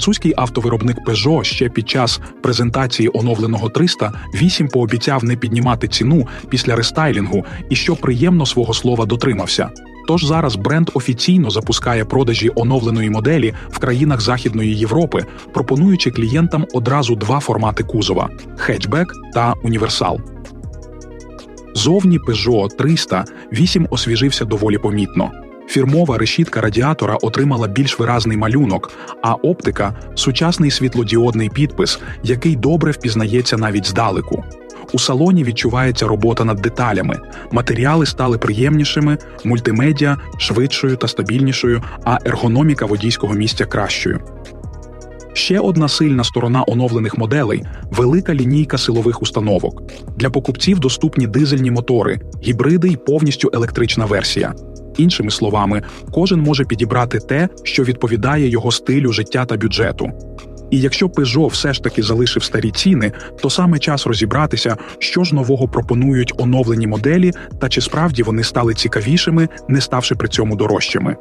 Французький автовиробник Peugeot ще під час презентації оновленого 300 8 пообіцяв не піднімати ціну після рестайлінгу і що приємно свого слова дотримався. Тож зараз бренд офіційно запускає продажі оновленої моделі в країнах Західної Європи, пропонуючи клієнтам одразу два формати кузова хетчбек та універсал. Зовні Peugeot 300 8 освіжився доволі помітно. Фірмова решітка радіатора отримала більш виразний малюнок, а оптика сучасний світлодіодний підпис, який добре впізнається навіть здалеку. У салоні відчувається робота над деталями. Матеріали стали приємнішими, мультимедіа швидшою та стабільнішою, а ергономіка водійського місця кращою. Ще одна сильна сторона оновлених моделей велика лінійка силових установок. Для покупців доступні дизельні мотори, гібриди й повністю електрична версія. Іншими словами, кожен може підібрати те, що відповідає його стилю життя та бюджету. І якщо Peugeot все ж таки залишив старі ціни, то саме час розібратися, що ж нового пропонують оновлені моделі та чи справді вони стали цікавішими, не ставши при цьому дорожчими.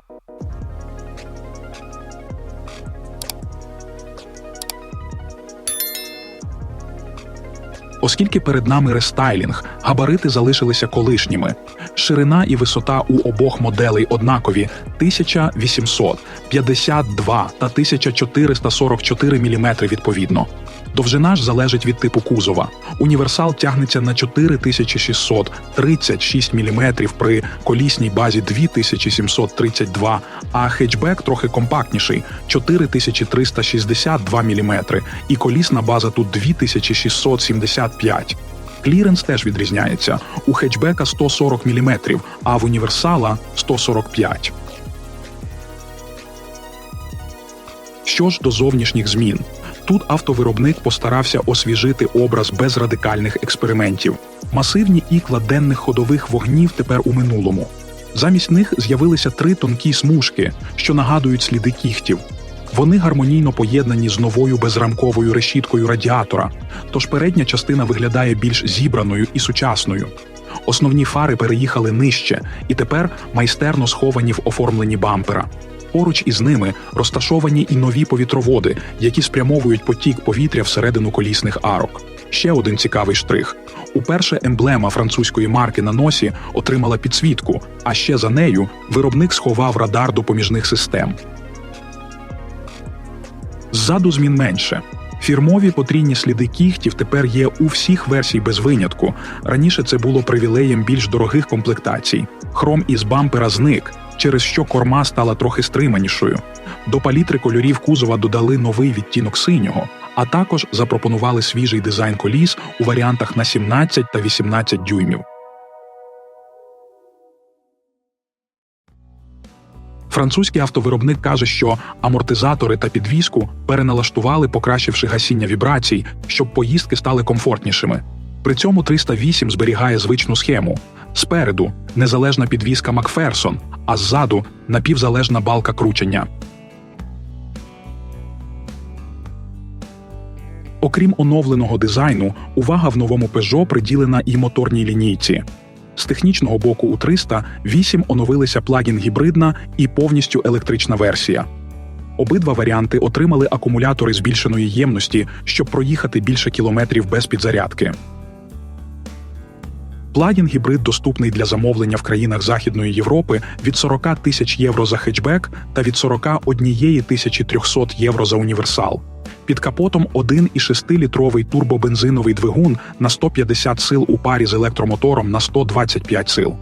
Оскільки перед нами рестайлінг, габарити залишилися колишніми. Ширина і висота у обох моделей однакові 1800, 52 та 1444 мм відповідно. Довжина ж залежить від типу кузова. Універсал тягнеться на 4636 мм при колісній базі 2732, а хетчбек трохи компактніший 4362 мм, і колісна база тут 2675. Кліренс теж відрізняється. У хетчбека 140 мм, а в універсала 145. Що ж до зовнішніх змін? Тут автовиробник постарався освіжити образ без радикальних експериментів. Масивні ікла денних ходових вогнів тепер у минулому. Замість них з'явилися три тонкі смужки, що нагадують сліди кігтів. Вони гармонійно поєднані з новою безрамковою решіткою радіатора, тож передня частина виглядає більш зібраною і сучасною. Основні фари переїхали нижче і тепер майстерно сховані в оформленні бампера. Поруч із ними розташовані і нові повітроводи, які спрямовують потік повітря всередину колісних арок. Ще один цікавий штрих: уперше емблема французької марки на носі отримала підсвітку, а ще за нею виробник сховав радар допоміжних систем. Ззаду змін менше. Фірмові потрійні сліди кігтів тепер є у всіх версій без винятку. Раніше це було привілеєм більш дорогих комплектацій. Хром із бампера зник, через що корма стала трохи стриманішою. До палітри кольорів кузова додали новий відтінок синього, а також запропонували свіжий дизайн коліс у варіантах на 17 та 18 дюймів. Французький автовиробник каже, що амортизатори та підвіску переналаштували, покращивши гасіння вібрацій, щоб поїздки стали комфортнішими. При цьому 308 зберігає звичну схему. Спереду незалежна підвіска Макферсон, а ззаду напівзалежна балка кручення. Окрім оновленого дизайну, увага в новому Peugeot приділена і моторній лінійці. З технічного боку у 300 8 оновилися плагін гібридна і повністю електрична версія. Обидва варіанти отримали акумулятори збільшеної ємності, щоб проїхати більше кілометрів без підзарядки. Плагін гібрид доступний для замовлення в країнах Західної Європи від 40 тисяч євро за хетчбек та від 41 тисячі 300 євро за універсал. Під капотом 1,6-літровий турбобензиновий двигун на 150 сил у парі з електромотором на 125 сил.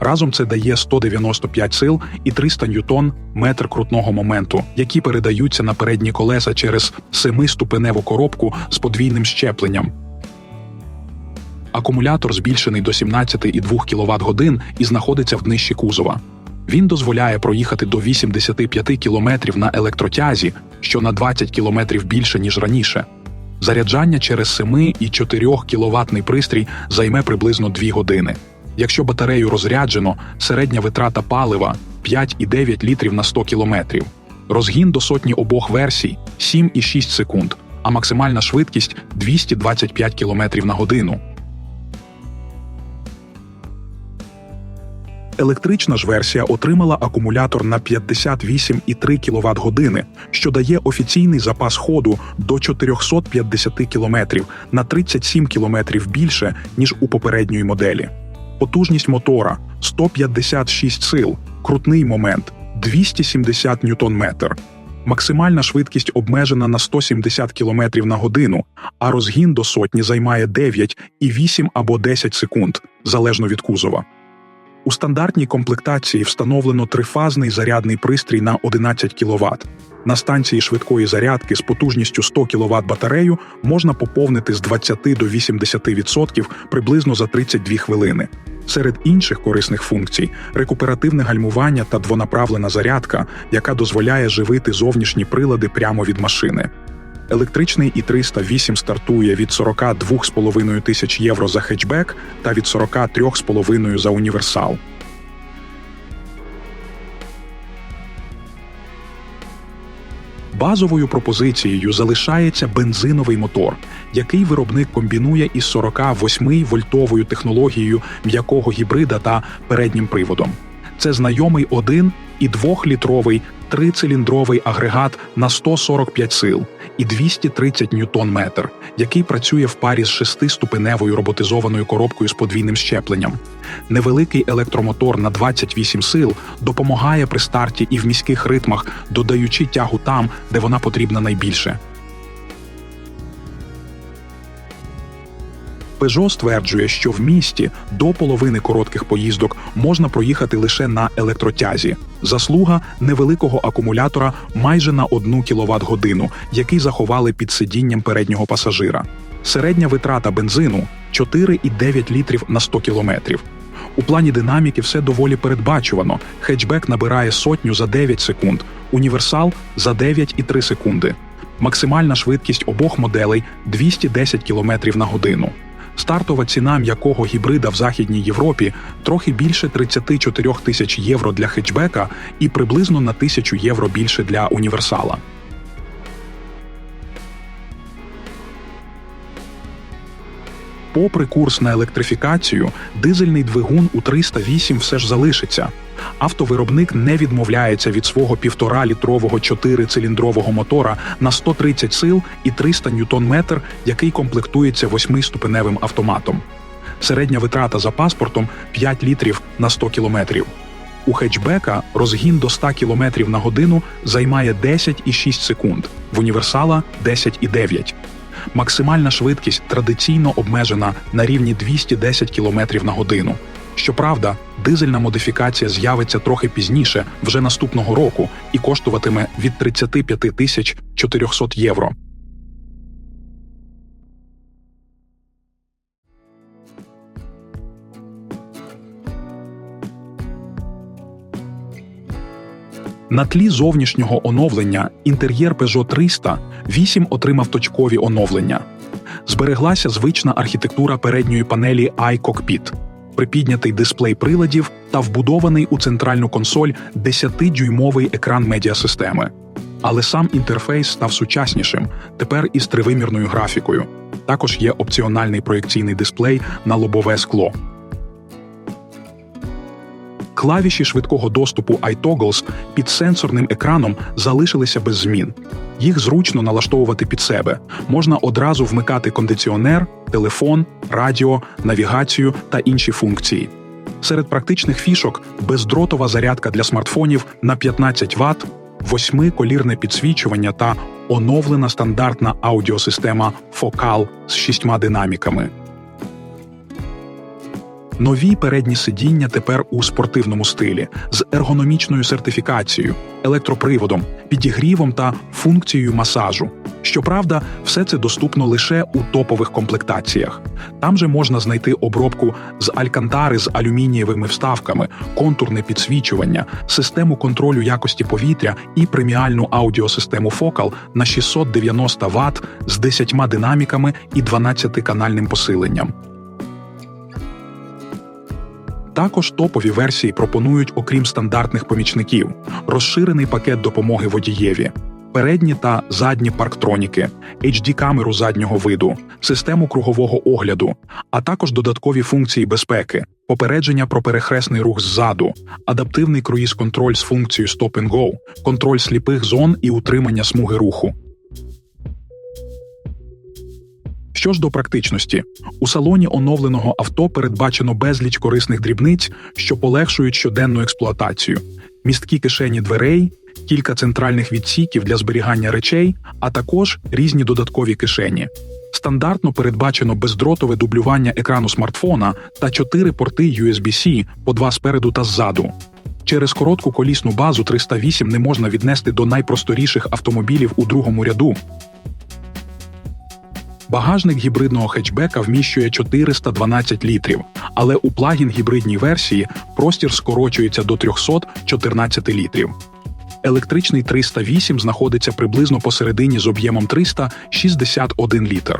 Разом це дає 195 сил і 300 ньютон метр крутного моменту, які передаються на передні колеса через 7-ступеневу коробку з подвійним щепленням. Акумулятор збільшений до 17,2 кВт годин і знаходиться в днищі кузова. Він дозволяє проїхати до 85 км на електротязі, що на 20 км більше ніж раніше. Заряджання через 7 і 4 кВт пристрій займе приблизно 2 години. Якщо батарею розряджено, середня витрата палива 5,9 літрів на 100 км. Розгін до сотні обох версій 7,6 секунд, а максимальна швидкість 225 км на годину. Електрична ж версія отримала акумулятор на 58,3 кВт години, що дає офіційний запас ходу до 450 км на 37 км більше ніж у попередньої моделі. Потужність мотора 156 сил, крутний момент 270 ньютон-метр. Максимальна швидкість обмежена на 170 км на годину, а розгін до сотні займає 9 і 8 або 10 секунд, залежно від кузова. У стандартній комплектації встановлено трифазний зарядний пристрій на 11 кВт. На станції швидкої зарядки з потужністю 100 кВт батарею можна поповнити з 20 до 80% приблизно за 32 хвилини. Серед інших корисних функцій рекуперативне гальмування та двонаправлена зарядка, яка дозволяє живити зовнішні прилади прямо від машини. Електричний і 308 стартує від 42,5 тисяч євро за хетчбек та від 43,5 за універсал. Базовою пропозицією залишається бензиновий мотор, який виробник комбінує із 48 вольтовою технологією м'якого гібрида та переднім приводом. Це знайомий 1 і 2-літровий трициліндровий агрегат на 145 сил і 230 ньютон-метр, який працює в парі з шестиступеневою роботизованою коробкою з подвійним щепленням. Невеликий електромотор на 28 сил допомагає при старті і в міських ритмах, додаючи тягу там, де вона потрібна найбільше. Peugeot стверджує, що в місті до половини коротких поїздок можна проїхати лише на електротязі. Заслуга невеликого акумулятора майже на 1 кВт годину, який заховали під сидінням переднього пасажира. Середня витрата бензину 4,9 літрів на 100 кілометрів. У плані динаміки все доволі передбачувано. Хетчбек набирає сотню за 9 секунд, універсал за 9,3 секунди. Максимальна швидкість обох моделей 210 км на годину. Стартова ціна м'якого гібрида в Західній Європі трохи більше 34 тисяч євро для хетчбека і приблизно на тисячу євро більше для універсала. Попри курс на електрифікацію, дизельний двигун у 308 все ж залишиться. Автовиробник не відмовляється від свого 1,5-літрового 4-циліндрового мотора на 130 сил і 300 ньютон-метр, який комплектується восьмиступеневим автоматом. Середня витрата за паспортом 5 літрів на 100 кілометрів. У хетчбека розгін до 100 км на годину займає 10,6 секунд, в універсала 10,9. Максимальна швидкість традиційно обмежена на рівні 210 км на годину. Щоправда, дизельна модифікація з'явиться трохи пізніше, вже наступного року, і коштуватиме від 35 тисяч 400 євро. На тлі зовнішнього оновлення інтер'єр Peugeot 300 8 отримав точкові оновлення. Збереглася звична архітектура передньої панелі iCockpit, припіднятий дисплей приладів та вбудований у центральну консоль 10-дюймовий екран медіасистеми. Але сам інтерфейс став сучаснішим, тепер із тривимірною графікою. Також є опціональний проєкційний дисплей на лобове скло. Клавіші швидкого доступу iToggles під сенсорним екраном залишилися без змін. Їх зручно налаштовувати під себе. Можна одразу вмикати кондиціонер, телефон, радіо, навігацію та інші функції. Серед практичних фішок бездротова зарядка для смартфонів на 15 Вт, восьмиколірне підсвічування та оновлена стандартна аудіосистема Focal з шістьма динаміками. Нові передні сидіння тепер у спортивному стилі з ергономічною сертифікацією, електроприводом, підігрівом та функцією масажу. Щоправда, все це доступно лише у топових комплектаціях. Там же можна знайти обробку з алькантари з алюмінієвими вставками, контурне підсвічування, систему контролю якості повітря і преміальну аудіосистему Focal на 690 Вт з 10 динаміками і 12-канальним посиленням. Також топові версії пропонують, окрім стандартних помічників, розширений пакет допомоги водієві. передні та задні парктроніки, HD-камеру заднього виду, систему кругового огляду, а також додаткові функції безпеки, попередження про перехресний рух ззаду, адаптивний круїз-контроль з функцією Stop and Go, контроль сліпих зон і утримання смуги руху. Що ж до практичності, у салоні оновленого авто передбачено безліч корисних дрібниць, що полегшують щоденну експлуатацію, місткі кишені дверей, кілька центральних відсіків для зберігання речей, а також різні додаткові кишені. Стандартно передбачено бездротове дублювання екрану смартфона та чотири порти USB-C по два спереду та ззаду. Через коротку колісну базу 308 не можна віднести до найпросторіших автомобілів у другому ряду. Багажник гібридного хетчбека вміщує 412 літрів, але у плагін гібридній версії простір скорочується до 314 літрів. Електричний 308 знаходиться приблизно посередині з об'ємом 361 літр.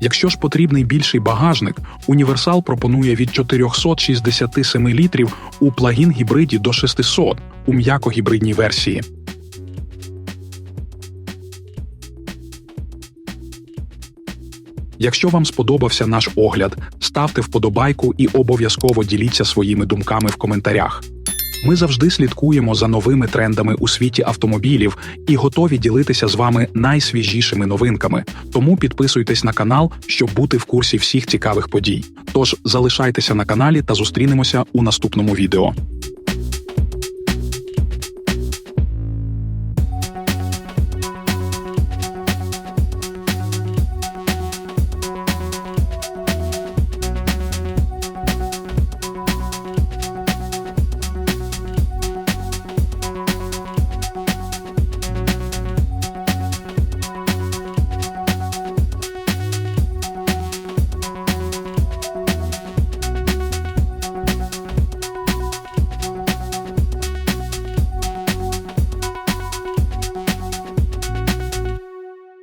Якщо ж потрібний більший багажник, універсал пропонує від 467 літрів у плагін гібриді до 600 у м'якогібридній версії. Якщо вам сподобався наш огляд, ставте вподобайку і обов'язково діліться своїми думками в коментарях. Ми завжди слідкуємо за новими трендами у світі автомобілів і готові ділитися з вами найсвіжішими новинками. Тому підписуйтесь на канал, щоб бути в курсі всіх цікавих подій. Тож залишайтеся на каналі та зустрінемося у наступному відео.